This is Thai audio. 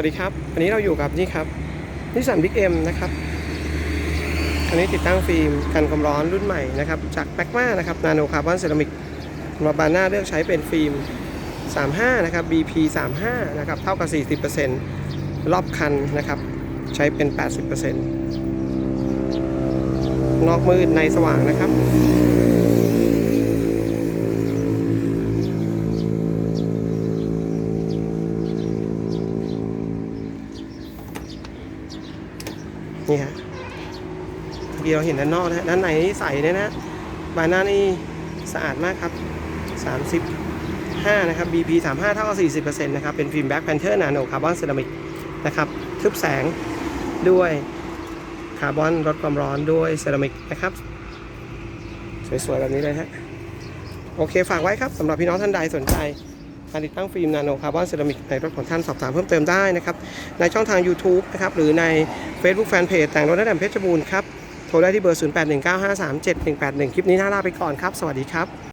วัสดีครับ วันนี้เราอยู่กับนี่ครับนิสสันบิ๊กเอ็มนะครับอันนี้ติดตั้งฟิล์มกันความร้อนรุ่นใหม่นะครับจากแ a กมานะครับนาโนคาร์บอนเซรามิกสำหรับบานหน้าเลือกใช้เป็นฟิล์ม 35 นะครับ BP 35 นะครับ เท่ากับ 40%รอบคันนะครับ ใช้เป็น 80%นอกมืดในสว่างนะครับ นี่ฮะเมื่อกี้เราเห็นด้านนอกนะฮะด้านในนี่ใสเลยนะบานหน้านี่สะอาดมากครับ 35 นะครับ BP 35 เท่ากับ 40%นะครับ เป็นฟิล์มแบ็คแพนเทอร์นาโนคาร์บอนเซรามิกนะครับ ทึบแสงด้วยคาร์บอนลดความร้อนด้วยเซรามิกนะครับ สวยๆ แบบนี้เลยฮะโอเค ฝากไว้ครับสำหรับพี่น้องท่านใดสนใจ การติดตั้งฟิล์มนาโนคาร์บอนเซรามิกในรถของท่านสอบถามเพิ่มเติมได้นะครับ ในช่องทาง YouTube นะครับ หรือใน Facebook Fanpage แต่งรถและแดมเพชรบูรณ์ครับ โทรได้ที่เบอร์ 0819537181 คลิปนี้น่าลาไปก่อนครับ สวัสดีครับ